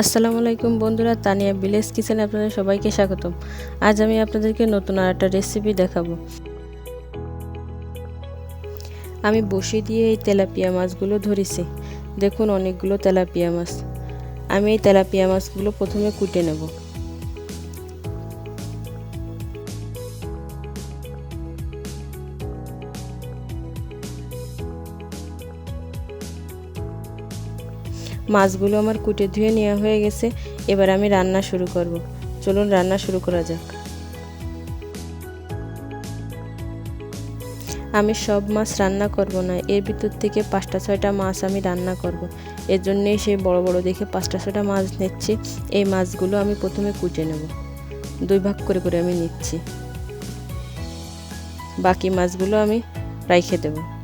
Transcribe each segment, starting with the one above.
আসসালামু আলাইকুম বন্ধুরা, তানিয়া ভিলেজ কিচেনে আপনাদের সবাইকে স্বাগতম। আজ আমি আপনাদেরকে নতুন আর একটা রেসিপি দেখাবো। আমি বসে দিয়ে এই তেলাপিয়া মাছগুলো ধরেছি। দেখুন অনেকগুলো তেলাপিয়া মাছ। আমি এই তেলাপিয়া মাছগুলো প্রথমে কুটে নেব। মাছগুলো আমার কুটে ধুয়ে নেওয়া হয়ে গেছে, এবার আমি রান্না শুরু করব। চলুন রান্না শুরু করা যাক। আমি সব মাছ রান্না করব না, এর ভিতর থেকে পাঁচটা ছয়টা মাছ আমি রান্না করব। এর জন্যেই সেই বড় বড় দেখে পাঁচটা ছয়টা মাছ নিচ্ছি, এই মাছগুলো আমি প্রথমে কুটে নেব। দুই ভাগ করে করে আমি নিচ্ছি। বাকি মাছগুলো আমি রাইখে দেবো।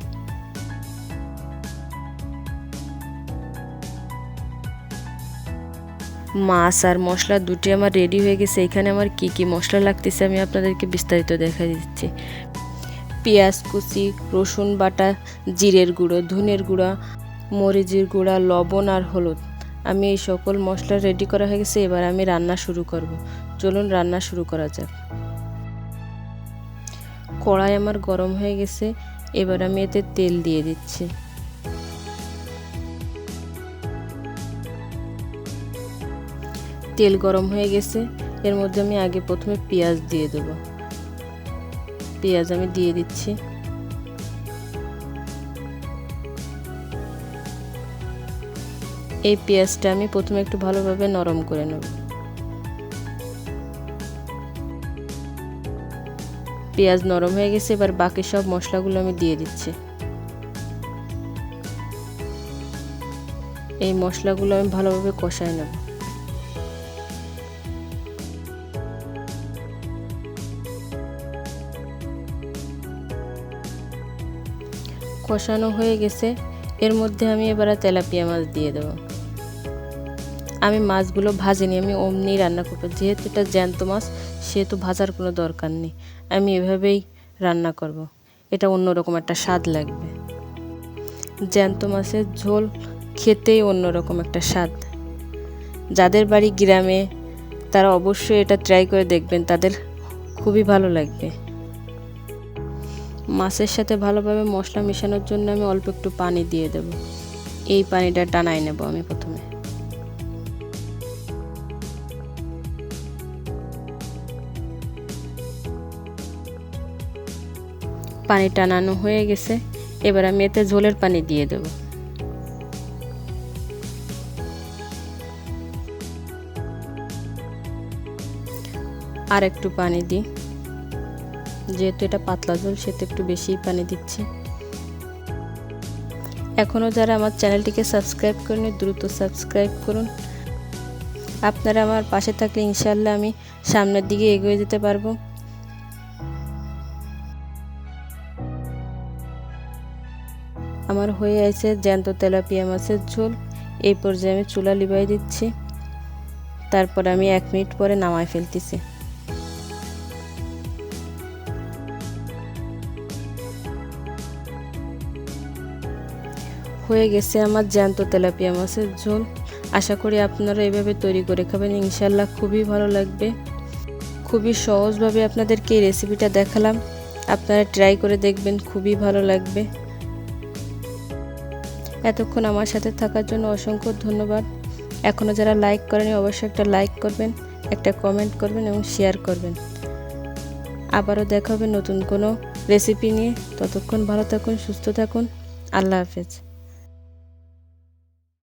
মাছ আর মশলা দুটি আমার রেডি হয়ে গেছে। এখানে আমার কি কি মশলা লাগতেছে আমি আপনাদেরকে বিস্তারিত দেখা দিচ্ছি। পেঁয়াজ কুচি, রসুন বাটা, জিরের গুঁড়ো, ধনের গুঁড়া, মরিচের গুঁড়া, লবণ আর হলুদ। আমি এই সকল মশলা রেডি করা হয়ে গেছে, এবার আমি রান্না শুরু করব। চলুন রান্না শুরু করা যাক। কড়াই আমার গরম হয়ে গেছে, এবার আমি এতে তেল দিয়ে দিচ্ছি। তেল গরম হয়ে গেছে। এর মধ্যে আমি আগে প্রথমে পেঁয়াজ দিয়ে দেব। পেঁয়াজ আমি দিয়ে দিচ্ছি। এই পেঁয়াজটা আমি প্রথমে একটু ভালোভাবে নরম করে নেব। পেঁয়াজ নরম হয়ে গেছে, এবার বাকি সব মশলাগুলো আমি দিয়ে দিচ্ছি। এই মশলাগুলো আমি ভালোভাবে কষাই নেব। কষানো হয়ে গেছে, এর মধ্যে আমি এবার তেলাপিয়া মাছ দিয়ে দেবো। আমি মাছগুলো ভাজিনি, আমি অমনি রান্না করব। যেহেতু এটা জ্যান্ত মাছ, সেহেতু ভাজার কোনো দরকার নেই। আমি এভাবেই রান্না করব। এটা অন্যরকম একটা স্বাদ লাগবে। জ্যান্ত মাছের ঝোল খেতেই অন্যরকম একটা স্বাদ। যাদের বাড়ি গ্রামে, তারা অবশ্যই এটা ট্রাই করে দেখবেন, তাদের খুবই ভালো লাগবে। মাছের সাথে ভালোভাবে মশলা মেশানোর জন্য আমি অল্প একটু পানি দিয়ে দেব। এই পানিটা টানাই নেব আমি প্রথমে। পানি টানানো হয়ে গেছে। এবার আমি এতে ঝোলের পানি দিয়ে দেব। আর একটু পানি দিই। যেহেতু এটা পাতলা ঝোল সেহেতু একটু বেশি পানি দিচ্ছি। এখনও যারা আমার চ্যানেলটিকে সাবস্ক্রাইব করেনি দ্রুত সাবস্ক্রাইব করুন। আপনারা আমার পাশে থাকলে ইনশাল্লাহ আমি সামনের দিকে এগিয়ে যেতে পারব। আমার হয়ে আছে জ্যান্ত তেলাপিয়া মাছের ঝোল। এই পর্যায়ে আমি চুলা লিবাই দিচ্ছি। তারপর আমি এক মিনিট পরে নামায় ফেলতেছি। হয়ে গেছে আমার জ্যান্ত তেলাপিয়া মাছের ঝোল। আশা করি আপনারা এভাবে তৈরি করে খাবেন। ইনশাল্লাহ খুবই ভালো লাগবে। খুবই সহজভাবে আপনাদেরকে এই রেসিপিটা দেখালাম। আপনারা ট্রাই করে দেখবেন, খুবই ভালো লাগবে। এতক্ষণ আমার সাথে থাকার জন্য অসংখ্য ধন্যবাদ। এখনও যারা লাইক করেনি, অবশ্যই একটা লাইক করবেন, একটা কমেন্ট করবেন এবং শেয়ার করবেন। আবারও দেখা হবে নতুন কোনো রেসিপি নিয়ে। ততক্ষণ ভালো থাকুন, সুস্থ থাকুন। আল্লাহ হাফেজ।